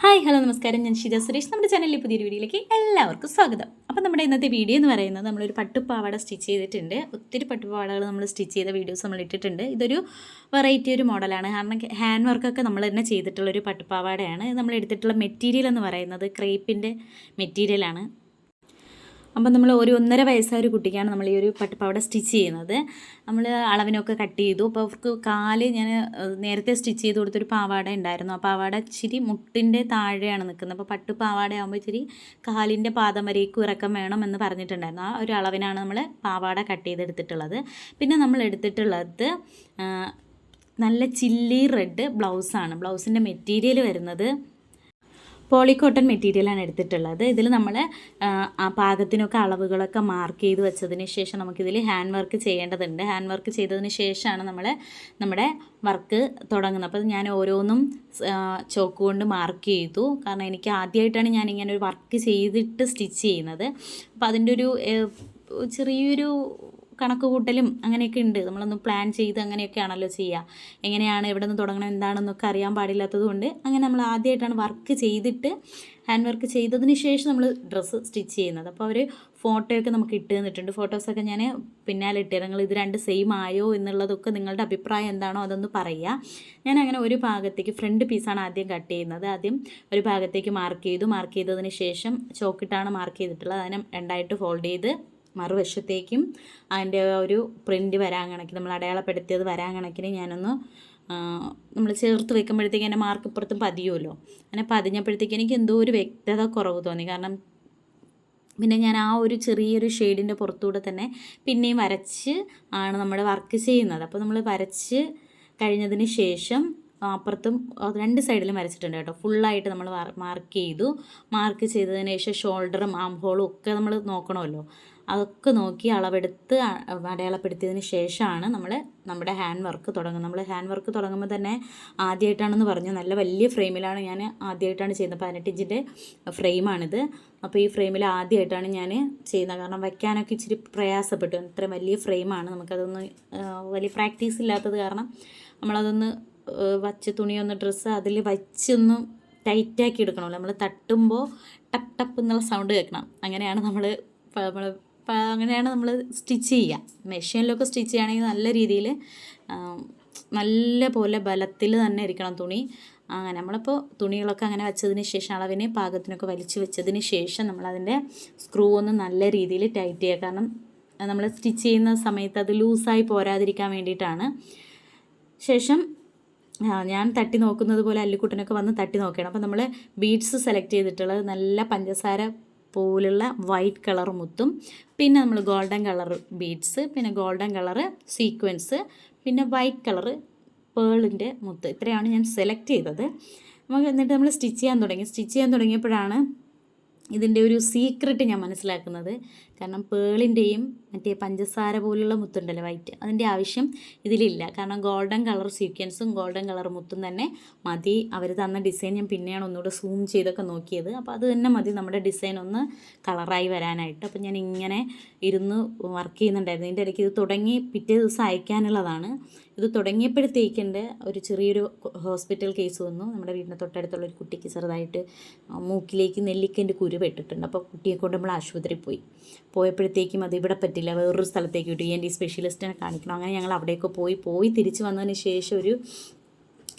Hi hello നമസ്കാരം. ഞാൻ ഷിജ സുരേഷ്. നമ്മുടെ ചാനലിലെ പുതിയൊരു വീഡിയോയിലേക്ക് എല്ലാവർക്കും സ്വാഗതം. അപ്പോൾ നമ്മുടെ ഇന്നത്തെ വീഡിയോ എന്ന് പറയുന്നത് നമ്മളൊരു പട്ടുപാവാട സ്റ്റിച്ച് ചെയ്തിട്ടുണ്ട്. ഒത്തിരി പട്ടുപാവാടകൾ നമ്മൾ സ്റ്റിച്ച് ചെയ്ത വീഡിയോസ് നമ്മൾ ഇട്ടിട്ടുണ്ട്. ഇതൊരു വെറൈറ്റി ഒരു മോഡലാണ്. കാരണം ഹാൻഡ് വർക്കൊക്കെ നമ്മൾ തന്നെ ചെയ്തിട്ടുള്ളൊരു പട്ടുപാവാടയാണ് നമ്മൾ എടുത്തിട്ടുള്ള മെറ്റീരിയൽ എന്ന് പറയുന്നത് ക്രേപ്പിന്റെ മെറ്റീരിയലാണ്. അപ്പം നമ്മൾ ഒരു ഒന്നര വയസ്സായ ഒരു കുട്ടിക്കാണ് നമ്മൾ ഈ ഒരു പട്ടുപാവട സ്റ്റിച്ച് ചെയ്യുന്നത്. നമ്മൾ അളവിനൊക്കെ കട്ട് ചെയ്തു. അപ്പോൾ അവർക്ക് കാൽ ഞാൻ നേരത്തെ സ്റ്റിച്ച് ചെയ്ത് കൊടുത്തൊരു പാവാട ഉണ്ടായിരുന്നു. ആ പാവാട ഇച്ചിരി മുട്ടിന്റെ താഴെയാണ് നിൽക്കുന്നത്. അപ്പോൾ പട്ടു പാവാട ആകുമ്പോൾ ഇച്ചിരി കാലിന്റെ പാദം വരേക്കും ഇറക്കം വേണം എന്ന് പറഞ്ഞിട്ടുണ്ടായിരുന്നു. ആ ഒരു അളവിനാണ് നമ്മൾ പാവാട കട്ട് ചെയ്തെടുത്തിട്ടുള്ളത്. പിന്നെ നമ്മൾ എടുത്തിട്ടുള്ളത് നല്ല ചില്ലി റെഡ് ബ്ലൗസാണ്. ബ്ലൗസിന്റെ മെറ്റീരിയൽ വരുന്നത് പോളിക്കോട്ടൺ മെറ്റീരിയലാണ് എടുത്തിട്ടുള്ളത്. ഇതിൽ നമ്മൾ ആ പാകത്തിനൊക്കെ അളവുകളൊക്കെ മാർക്ക് ചെയ്ത് വെച്ചതിന് ശേഷം നമുക്കിതിൽ ഹാൻഡ് വർക്ക് ചെയ്യേണ്ടതുണ്ട്. ഹാൻഡ് വർക്ക് ചെയ്തതിന് ശേഷമാണ് നമ്മൾ നമ്മുടെ വർക്ക് തുടങ്ങുന്നത്. അപ്പോൾ ഞാൻ ഓരോന്നും ചോക്ക് കൊണ്ട് മാർക്ക് ചെയ്തു. കാരണം എനിക്ക് ആദ്യമായിട്ടാണ് ഞാൻ ഇങ്ങനെ ഒരു വർക്ക് ചെയ്തിട്ട് സ്റ്റിച്ച് ചെയ്യുന്നത്. അപ്പോൾ അതിന്റെ ഒരു ചെറിയൊരു കണക്ക് കൂട്ടലും അങ്ങനെയൊക്കെ ഉണ്ട്. നമ്മളൊന്ന് പ്ലാൻ ചെയ്ത് അങ്ങനെയൊക്കെയാണല്ലോ ചെയ്യുക എങ്ങനെയാണ് എവിടെ നിന്ന് തുടങ്ങണം എന്താണെന്നൊക്കെ അറിയാൻ പാടില്ലാത്തത് കൊണ്ട് അങ്ങനെ നമ്മൾ ആദ്യമായിട്ടാണ് വർക്ക് ചെയ്തിട്ട് ഹാൻഡ് വർക്ക് ചെയ്തതിന് ശേഷം നമ്മൾ ഡ്രസ്സ് സ്റ്റിച്ച് ചെയ്യുന്നത്. അപ്പോൾ അവർ ഫോട്ടോയൊക്കെ നമുക്ക് ഇട്ട് തന്നിട്ടുണ്ട്. ഫോട്ടോസൊക്കെ ഞാൻ പിന്നാലെ ഇട്ട് നിങ്ങൾ ഇത് രണ്ട് സെയിം ആയോ എന്നുള്ളതൊക്കെ നിങ്ങളുടെ അഭിപ്രായം എന്താണോ അതൊന്ന് പറയുക ഞാൻ അങ്ങനെ ഒരു ഭാഗത്തേക്ക് ഫ്രണ്ട് പീസാണ് ആദ്യം കട്ട് ചെയ്യുന്നത്. ആദ്യം ഒരു ഭാഗത്തേക്ക് മാർക്ക് ചെയ്തു. മാർക്ക് ചെയ്തതിന് ശേഷം ചോക്കിട്ടാണ് മാർക്ക് ചെയ്തിട്ടുള്ളത്. അതിനെ രണ്ടായിട്ട് ഫോൾഡ് ചെയ്ത് മറുവശത്തേക്കും അതിന്റെ ഒരു പ്രിന്റ് വരാൻ കണക്കിന് നമ്മൾ അടയാളപ്പെടുത്തിയത് വരാൻ കണക്കിന് ഞാനൊന്ന് നമ്മൾ ചേർത്ത് വെക്കുമ്പോഴത്തേക്ക് എന്റെ മാർക്ക് ഇപ്പുറത്തും പതിയുമല്ലോ. അങ്ങനെ പതിഞ്ഞപ്പോഴത്തേക്ക് എനിക്ക് എന്തോ ഒരു വ്യക്തത കുറവ് തോന്നി. കാരണം പിന്നെ ഞാൻ ആ ഒരു ചെറിയൊരു ഷെയ്ഡിന്റെ പുറത്തൂടെ തന്നെ പിന്നെയും വരച്ച് ആണ് നമ്മൾ വർക്ക് ചെയ്യുന്നത്. അപ്പോൾ നമ്മൾ വരച്ച് കഴിഞ്ഞതിന് ശേഷം അപ്പുറത്തും രണ്ട് സൈഡിലും വരച്ചിട്ടുണ്ട് കേട്ടോ. ഫുള്ളായിട്ട് നമ്മൾ മാർക്ക് ചെയ്തു. മാർക്ക് ചെയ്തതിന് ശേഷം ഷോൾഡറും ആം ഹോളും ഒക്കെ നമ്മൾ നോക്കണമല്ലോ. അതൊക്കെ നോക്കി അളവെടുത്ത് അടയാളപ്പെടുത്തിയതിന് ശേഷമാണ് നമ്മൾ നമ്മുടെ ഹാൻഡ് വർക്ക് തുടങ്ങുന്നത്. നമ്മൾ ഹാൻഡ് വർക്ക് തുടങ്ങുമ്പോൾ തന്നെ ആദ്യമായിട്ടാണെന്ന് പറഞ്ഞു. നല്ല വലിയ ഫ്രെയിമിലാണ് ഞാൻ ആദ്യമായിട്ടാണ് ചെയ്യുന്നത്. പതിനെട്ട് ഫ്രെയിമാണിത്. അപ്പോൾ ഈ ഫ്രെയിമിൽ ആദ്യമായിട്ടാണ് ഞാൻ ചെയ്യുന്നത്. കാരണം വയ്ക്കാനൊക്കെ ഇച്ചിരി പ്രയാസപ്പെട്ടു. ഇത്ര വലിയ ഫ്രെയിമാണ്. നമുക്കതൊന്ന് വലിയ പ്രാക്ടീസ് ഇല്ലാത്തത് കാരണം നമ്മളതൊന്ന് വച്ച് തുണിയൊന്ന് ഡ്രസ്സ് അതിൽ വച്ചൊന്ന് ടൈറ്റാക്കി എടുക്കണമല്ലോ. നമ്മൾ തട്ടുമ്പോൾ ടപ്പ് ടപ്പ് എന്നുള്ള സൗണ്ട് കേൾക്കണം. അങ്ങനെയാണ് നമ്മൾ നമ്മൾ അങ്ങനെയാണ് നമ്മൾ സ്റ്റിച്ച് ചെയ്യുക. മെഷീനിലൊക്കെ സ്റ്റിച്ച് ചെയ്യുകയാണെങ്കിൽ നല്ല രീതിയിൽ നല്ല പോലെ ബലത്തിൽ തന്നെ ഇരിക്കണം തുണി. അങ്ങനെ നമ്മളിപ്പോൾ തുണികളൊക്കെ അങ്ങനെ വെച്ചതിന് ശേഷം അളവിനെ പാകത്തിനൊക്കെ വലിച്ചു വെച്ചതിന് ശേഷം നമ്മളതിന്റെ സ്ക്രൂ ഒന്ന് നല്ല രീതിയിൽ ടൈറ്റ് ചെയ്യുക. കാരണം നമ്മൾ സ്റ്റിച്ച് ചെയ്യുന്ന സമയത്ത് അത് ലൂസായി പോരാതിരിക്കാൻ വേണ്ടിയിട്ടാണ്. ശേഷം ഞാൻ തട്ടി നോക്കുന്നത് പോലെ അല്ലിക്കുട്ടനൊക്കെ വന്ന് തട്ടി നോക്കണം അപ്പോൾ നമ്മൾ ബീഡ്സ് സെലക്ട് ചെയ്തിട്ടുള്ളത് നല്ല പഞ്ചസാര പോലുള്ള വൈറ്റ് കളർ മുത്തും. പിന്നെ നമ്മൾ ഗോൾഡൻ കളർ ബീഡ്സ് പിന്നെ ഗോൾഡൻ കളർ സീക്വൻസ് പിന്നെ വൈറ്റ് കളറ് പേളിന്റെ മുത്ത്. ഇത്രയാണ് ഞാൻ സെലക്ട് ചെയ്തത്. നമുക്ക് എന്നിട്ട് നമ്മൾ സ്റ്റിച്ച് ചെയ്യാൻ തുടങ്ങി. സ്റ്റിച്ച് ചെയ്യാൻ തുടങ്ങിയപ്പോഴാണ് ഇതിന്റെ ഒരു സീക്രട്ട് ഞാൻ മനസ്സിലാക്കുന്നത്. കാരണം പേളിന്റെയും മറ്റേ പഞ്ചസാര പോലുള്ള മുത്തുണ്ടല്ലോ വൈറ്റ് അതിന്റെ ആവശ്യം ഇതിലില്ല. കാരണം ഗോൾഡൻ കളർ സീക്വൻസും ഗോൾഡൻ കളർ മുത്തും തന്നെ മതി. അവർ തന്ന ഡിസൈൻ ഞാൻ പിന്നെയാണ് ഒന്നുകൂടെ സൂം ചെയ്തൊക്കെ നോക്കിയത്. അപ്പോൾ അത് തന്നെ മതി നമ്മുടെ ഡിസൈൻ ഒന്ന് കളറായി വരാനായിട്ട്. അപ്പോൾ ഞാൻ ഇങ്ങനെ ഇരുന്ന് വർക്ക് ചെയ്യുന്നുണ്ടായിരുന്നു. ഇതിന്റെ ഇടയ്ക്ക് ഇത് തുടങ്ങി പിറ്റേ ദിവസം അയക്കാനുള്ളതാണ്. ഇത് തുടങ്ങിയപ്പോഴത്തേക്കിന്റെ ഒരു ചെറിയൊരു ഹോസ്പിറ്റൽ കേസ് വന്നു. നമ്മുടെ വീടിന്റെ തൊട്ടടുത്തുള്ള ഒരു കുട്ടിക്ക് ചെറുതായിട്ട് മൂക്കിലേക്ക് നെല്ലിക്കന്റെ കുരു പെട്ടിട്ടുണ്ട്. അപ്പോൾ കുട്ടിയെ കൊണ്ട് നമ്മൾ ആശുപത്രിയിൽ പോയി. പോയപ്പോഴത്തേക്കും അത് ഇവിടെ പറ്റില്ല. വേറൊരു സ്ഥലത്തേക്ക് വിട്ടു. എന്റെ എൻ ഡി സ്പെഷ്യലിസ്റ്റിനെ കാണിക്കണം. അങ്ങനെ ഞങ്ങൾ അവിടെയൊക്കെ പോയി. പോയി തിരിച്ചു വന്നതിന് ശേഷം ഒരു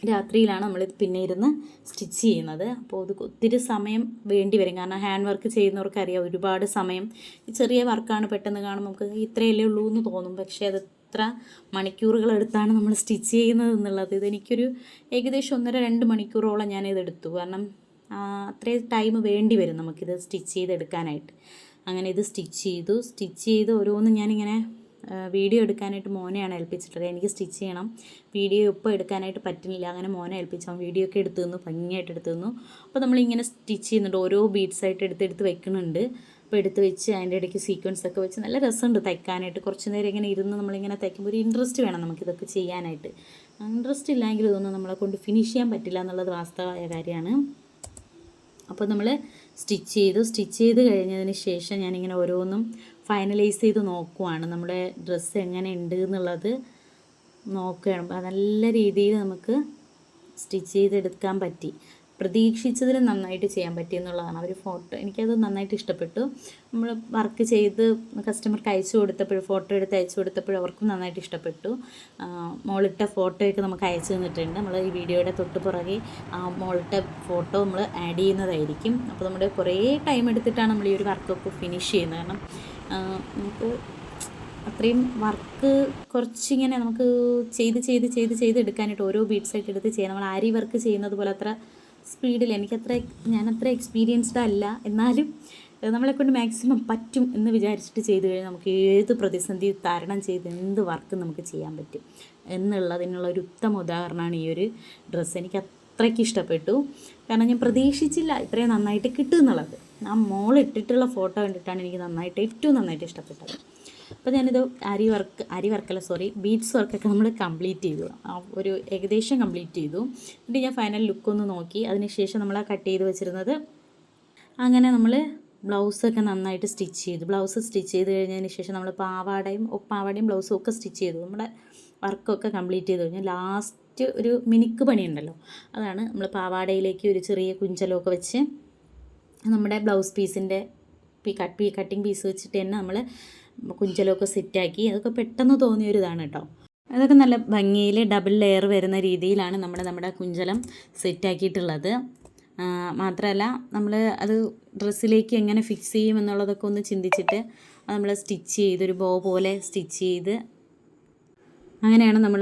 രാത്രിയിലാണ് നമ്മൾ പിന്നെ ഇരുന്ന് സ്റ്റിച്ച് ചെയ്യുന്നത്. അപ്പോൾ അത് ഒത്തിരി സമയം വേണ്ടി വരും. കാരണം ഹാൻഡ് വർക്ക് ചെയ്യുന്നവർക്ക് അറിയാം ഒരുപാട് സമയം. ഈ ചെറിയ വർക്കാണ് പെട്ടെന്ന് കാണും നമുക്ക് ഇത്രയല്ലേ ഉള്ളൂ എന്ന് തോന്നും. പക്ഷേ അത് എത്ര മണിക്കൂറുകൾ എടുത്താണ് നമ്മൾ സ്റ്റിച്ച് ചെയ്യുന്നത് എന്നുള്ളത്. ഇതെനിക്കൊരു ഏകദേശം ഒന്നര രണ്ട് മണിക്കൂറോളം ഞാനിതെടുത്തു. കാരണം അത്രയും ടൈം വേണ്ടി വരും നമുക്കിത് സ്റ്റിച്ച് ചെയ്തെടുക്കാനായിട്ട്. അങ്ങനെ ഇത് സ്റ്റിച്ച് ചെയ്തു. സ്റ്റിച്ച് ചെയ്ത് ഓരോന്ന് ഞാനിങ്ങനെ വീഡിയോ എടുക്കാനായിട്ട് മോനെയാണ് ഏൽപ്പിച്ചിട്ടുള്ളത്. എനിക്ക് സ്റ്റിച്ച് ചെയ്യണം. വീഡിയോ ഇപ്പോൾ എടുക്കാനായിട്ട് പറ്റുന്നില്ല. അങ്ങനെ മോനെ ഏൽപ്പിച്ചു. അവൻ വീഡിയോ ഒക്കെ എടുത്തു തന്നു. ഭംഗിയായിട്ട് എടുത്തു തന്നു. അപ്പോൾ നമ്മളിങ്ങനെ സ്റ്റിച്ച് ചെയ്യുന്നുണ്ട്. ഓരോ ബീഡ്സ് ആയിട്ട് എടുത്ത് എടുത്ത് വെക്കുന്നുണ്ട്. അപ്പോൾ എടുത്ത് വെച്ച് അതിന്റെ ഇടയ്ക്ക് സീക്വൻസ് ഒക്കെ വെച്ച് നല്ല രസമുണ്ട് തയ്ക്കാനായിട്ട്. കുറച്ച് നേരം ഇങ്ങനെ ഇരുന്ന് നമ്മളിങ്ങനെ തയ്ക്കുമ്പോൾ ഒരു ഇൻട്രസ്റ്റ് വേണം നമുക്കിതൊക്കെ ചെയ്യാനായിട്ട്. ഇൻട്രസ്റ്റ് ഇല്ലെങ്കിൽ ഇതൊന്നും നമ്മളെ കൊണ്ട് ഫിനിഷ് ചെയ്യാൻ പറ്റില്ല എന്നുള്ളത് വാസ്തവമായ കാര്യമാണ്. അപ്പോൾ നമ്മൾ സ്റ്റിച്ച് ചെയ്തു. സ്റ്റിച്ച് ചെയ്ത് കഴിഞ്ഞതിന് ശേഷം ഞാനിങ്ങനെ ഓരോന്നും ഫൈനലൈസ് ചെയ്ത് നോക്കുവാണ്. നമ്മുടെ ഡ്രസ്സ് എങ്ങനെ ഉണ്ട് എന്നുള്ളത് നോക്കുകയാണ്. നല്ല രീതിയിൽ നമുക്ക് സ്റ്റിച്ച് ചെയ്തെടുക്കാൻ പറ്റി. പ്രതീക്ഷിച്ചതിലും നന്നായിട്ട് ചെയ്യാൻ പറ്റി എന്നുള്ളതാണ് അവർ ഫോട്ടോ എനിക്കത് നന്നായിട്ട് ഇഷ്ടപ്പെട്ടു. നമ്മൾ വർക്ക് ചെയ്ത് കസ്റ്റമർക്ക് അയച്ചു കൊടുത്തപ്പോൾ ഫോട്ടോ എടുത്ത് അയച്ചു കൊടുത്തപ്പോൾ അവർക്കും നന്നായിട്ട് ഇഷ്ടപ്പെട്ടു. മോളിട്ട ഫോട്ടോയൊക്കെ നമുക്ക് അയച്ചു തന്നിട്ടുണ്ട്. നമ്മൾ ഈ വീഡിയോയുടെ തൊട്ട് പുറകെ ആ മോളിട്ട ഫോട്ടോ നമ്മൾ ആഡ് ചെയ്യുന്നതായിരിക്കും. അപ്പോൾ നമ്മുടെ കുറേ ടൈം എടുത്തിട്ടാണ് നമ്മൾ ഈ ഒരു വർക്കൊക്കെ ഫിനിഷ് ചെയ്യുന്നത്. കാരണം നമുക്ക് അത്രയും വർക്ക് കുറച്ചിങ്ങനെ നമുക്ക് ചെയ്ത് ചെയ്ത് ചെയ്ത് ചെയ്ത് എടുക്കാനായിട്ട് ഓരോ ബീറ്റ്സായിട്ട് എടുത്ത് ചെയ്യാം നമ്മൾ ആരി വർക്ക് ചെയ്യുന്നത് പോലെ അത്ര സ്പീഡിൽ എനിക്കത്ര ഞാൻ അത്ര എക്സ്പീരിയൻസ്ഡ് അല്ല. എന്നാലും നമ്മളെക്കൊണ്ട് നമ്മളെ കൊണ്ട് മാക്സിമം പറ്റും എന്ന് വിചാരിച്ചിട്ട് ചെയ്തു കഴിഞ്ഞാൽ നമുക്ക് ഏത് പ്രതിസന്ധി തരണം ചെയ്ത് എന്ത് വർക്ക് നമുക്ക് ചെയ്യാൻ പറ്റും എന്നുള്ളതിനുള്ള ഒരു ഉത്തമ ഉദാഹരണമാണ് ഈ ഒരു ഡ്രസ്സ്. എനിക്ക് അത്രയ്ക്ക് ഇഷ്ടപ്പെട്ടു. കാരണം ഞാൻ പ്രതീക്ഷിച്ചില്ല ഇത്രയും നന്നായിട്ട് കിട്ടും എന്നുള്ളത് ആ മോൾ ഇട്ടിട്ടുള്ള ഫോട്ടോ കണ്ടിട്ടാണ് എനിക്ക് നന്നായിട്ട് ഏറ്റവും നന്നായിട്ട് ഇഷ്ടപ്പെട്ടത്. അപ്പോൾ ഞാനിത് അരി വർക്ക് അരി വർക്കല്ല സോറി ബീഡ്സ് വർക്കൊക്കെ നമ്മൾ കംപ്ലീറ്റ് ചെയ്തു. ഒരു ഏകദേശം കംപ്ലീറ്റ് ചെയ്തു. എന്നിട്ട് ഞാൻ ഫൈനൽ ലുക്കൊന്ന് നോക്കി. അതിനുശേഷം നമ്മൾ ആ കട്ട് ചെയ്ത് വെച്ചിരുന്നത് അങ്ങനെ നമ്മൾ ബ്ലൗസൊക്കെ നന്നായിട്ട് സ്റ്റിച്ച് ചെയ്തു. ബ്ലൗസ് സ്റ്റിച്ച് ചെയ്ത് കഴിഞ്ഞതിന് ശേഷം നമ്മൾ പാവാടയും പാവാടയും ബ്ലൗസും ഒക്കെ സ്റ്റിച്ച് ചെയ്തു. നമ്മുടെ വർക്കൊക്കെ കംപ്ലീറ്റ് ചെയ്ത് കഴിഞ്ഞാൽ ലാസ്റ്റ് ഒരു മിനുക്ക് പണിയുണ്ടല്ലോ. അതാണ് നമ്മൾ പാവാടയിലേക്ക് ഒരു ചെറിയ കുഞ്ചലൊക്കെ വെച്ച് നമ്മുടെ ബ്ലൗസ് പീസിന്റെ കട്ട് പീ കട്ടിങ് പീസ് വെച്ചിട്ട് തന്നെ നമ്മൾ കുഞ്ചലമൊക്കെ സെറ്റാക്കി. അതൊക്കെ പെട്ടെന്ന് തോന്നിയൊരിതാണ് കേട്ടോ അതൊക്കെ നല്ല ഭംഗിയിൽ ഡബിൾ ലെയർ വരുന്ന രീതിയിലാണ് നമ്മൾ നമ്മുടെ കുഞ്ചലം സെറ്റാക്കിയിട്ടുള്ളത്. മാത്രമല്ല നമ്മൾ അത് ഡ്രസ്സിലേക്ക് എങ്ങനെ ഫിക്സ് ചെയ്യും എന്നുള്ളതൊക്കെ ഒന്ന് ചിന്തിച്ചിട്ട് നമ്മൾ സ്റ്റിച്ച് ചെയ്ത് ഒരു ബോ പോലെ സ്റ്റിച്ച് ചെയ്ത് അങ്ങനെയാണ് നമ്മൾ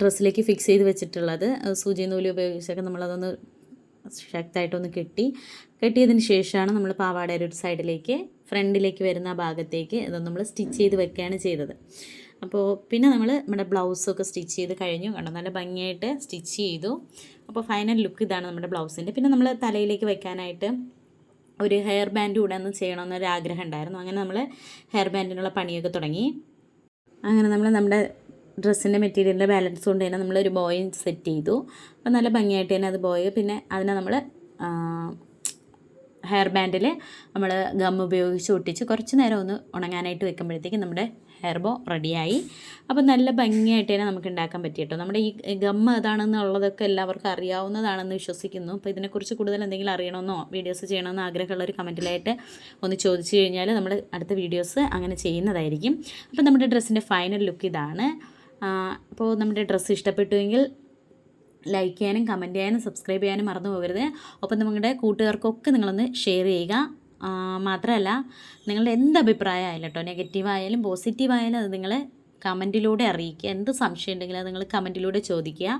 ഡ്രസ്സിലേക്ക് ഫിക്സ് ചെയ്ത് വെച്ചിട്ടുള്ളത്. സൂചി നൂലി ഉപയോഗിച്ചൊക്കെ നമ്മളതൊന്ന് ശക്തമായിട്ടൊന്ന് കെട്ടി. കെട്ടിയതിന് ശേഷമാണ് നമ്മൾ പാവാടയുടെ ഒരു സൈഡിലേക്ക് ഫ്രണ്ടിലേക്ക് വരുന്ന ഭാഗത്തേക്ക് ഇതൊന്ന് നമ്മൾ സ്റ്റിച്ച് ചെയ്ത് വെക്കുകയാണ് ചെയ്തത്. അപ്പോൾ പിന്നെ നമ്മൾ നമ്മുടെ ബ്ലൗസൊക്കെ സ്റ്റിച്ച് ചെയ്ത് കഴിഞ്ഞു. കണ്ടോ? നല്ല ഭംഗിയായിട്ട് സ്റ്റിച്ച് ചെയ്തു. അപ്പോൾ ഫൈനൽ ലുക്ക് ഇതാണ് നമ്മുടെ ബ്ലൗസിന്റെ. പിന്നെ നമ്മൾ തലയിലേക്ക് വെക്കാനായിട്ട് ഒരു ഹെയർ ബാൻഡ് കൂടെ ഒന്ന് ചെയ്യണമെന്നൊരു ആഗ്രഹം ഉണ്ടായിരുന്നു. അങ്ങനെ നമ്മൾ ഹെയർ ബാൻഡിനുള്ള പണിയൊക്കെ തുടങ്ങി. അങ്ങനെ നമ്മൾ നമ്മുടെ ഡ്രസ്സിന്റെ മെറ്റീരിയലിന്റെ ബാലൻസ് കൊണ്ട് തന്നെ നമ്മളൊരു ബോയ് സെറ്റ് ചെയ്തു. അപ്പോൾ നല്ല ഭംഗിയായിട്ട് തന്നെ അത് ബോയ് പിന്നെ അതിനെ നമ്മൾ ഹെയർ ബാൻഡിൽ നമ്മൾ ഗം ഉപയോഗിച്ച് ഒട്ടിച്ച് കുറച്ച് നേരം ഒന്ന് ഉണങ്ങാനായിട്ട് വെക്കുമ്പോഴത്തേക്കും നമ്മുടെ ഹെയർ ബോ റെഡിയായി. അപ്പോൾ നല്ല ഭംഗിയായിട്ട് തന്നെ നമുക്ക് ഉണ്ടാക്കാൻ പറ്റി കേട്ടോ. നമ്മുടെ ഈ ഗം അതാണെന്നുള്ളതൊക്കെ എല്ലാവർക്കും അറിയാവുന്നതാണെന്ന് വിശ്വസിക്കുന്നു. അപ്പോൾ ഇതിനെക്കുറിച്ച് കൂടുതൽ എന്തെങ്കിലും അറിയണമെന്നോ വീഡിയോസ് ചെയ്യണമെന്നോ ആഗ്രഹമുള്ളവർ കമന്റിലായിട്ട് ഒന്ന് ചോദിച്ചു കഴിഞ്ഞാൽ നമ്മൾ അടുത്ത വീഡിയോസ് അങ്ങനെ ചെയ്യുന്നതായിരിക്കും. അപ്പോൾ നമ്മുടെ ഡ്രസ്സിന്റെ ഫൈനൽ ലുക്ക് ഇതാണ്. അപ്പോൾ നമ്മുടെ ഡ്രസ്സ് ഇഷ്ടപ്പെട്ടുവെങ്കിൽ ലൈക്ക് ചെയ്യാനും കമന്റ് ചെയ്യാനും സബ്സ്ക്രൈബ് ചെയ്യാനും മറന്നു പോകരുത്. ഒപ്പം നിങ്ങളുടെ കൂട്ടുകാർക്കൊക്കെ നിങ്ങളൊന്ന് ഷെയർ ചെയ്യുക. മാത്രമല്ല നിങ്ങളുടെ എന്ത് അഭിപ്രായമായാലും കേട്ടോ നെഗറ്റീവ് ആയാലും പോസിറ്റീവ് ആയാലും അത് നിങ്ങൾ കമന്റിലൂടെ അറിയിക്കുക. എന്ത് സംശയം ഉണ്ടെങ്കിലും അത് നിങ്ങൾ കമന്റിലൂടെ ചോദിക്കുക.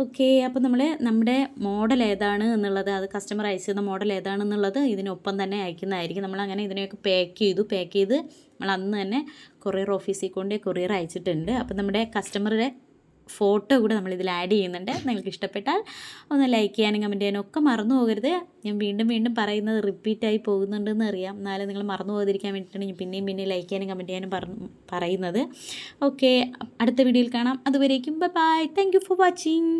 ഓക്കെ അപ്പോൾ നമ്മൾ നമ്മുടെ മോഡൽ ഏതാണ് എന്നുള്ളത് അത് കസ്റ്റമർ അയച്ചിരുന്ന മോഡൽ ഏതാണെന്നുള്ളത് ഇതിനൊപ്പം തന്നെ അയക്കുന്നതായിരിക്കും. നമ്മൾ അങ്ങനെ ഇതിനെയൊക്കെ പാക്ക് ചെയ്തു പാക്ക് ചെയ്ത് നമ്മൾ അന്ന് തന്നെ കൊറിയർ ഓഫീസിൽ കൊണ്ട് കൊറിയർ അയച്ചിട്ടുണ്ട്. അപ്പോൾ നമ്മുടെ കസ്റ്റമറുടെ ഫോട്ടോ കൂടെ നമ്മൾ ഇതിൽ ആഡ് ചെയ്യുന്നുണ്ട് നിങ്ങൾക്ക് ഇഷ്ടപ്പെട്ടാൽ ഒന്ന് ലൈക്ക് ചെയ്യാനും കമന്റ് ചെയ്യാനും ഒക്കെ മറന്നു പോകരുത്. ഞാൻ വീണ്ടും വീണ്ടും പറയുന്നത് റിപ്പീറ്റായി പോകുന്നുണ്ടെന്ന് അറിയാം. എന്നാലും നിങ്ങൾ മറന്നു പോകാതിരിക്കാൻ വേണ്ടിയിട്ടാണ് ഞാൻ പിന്നെയും പിന്നെയും ലൈക്ക് ചെയ്യാനും കമന്റ് ചെയ്യാനും പറയുന്നത്. ഓക്കെ അടുത്ത വീഡിയോയിൽ കാണാം. അതുവരേക്കും bye bye thank for watching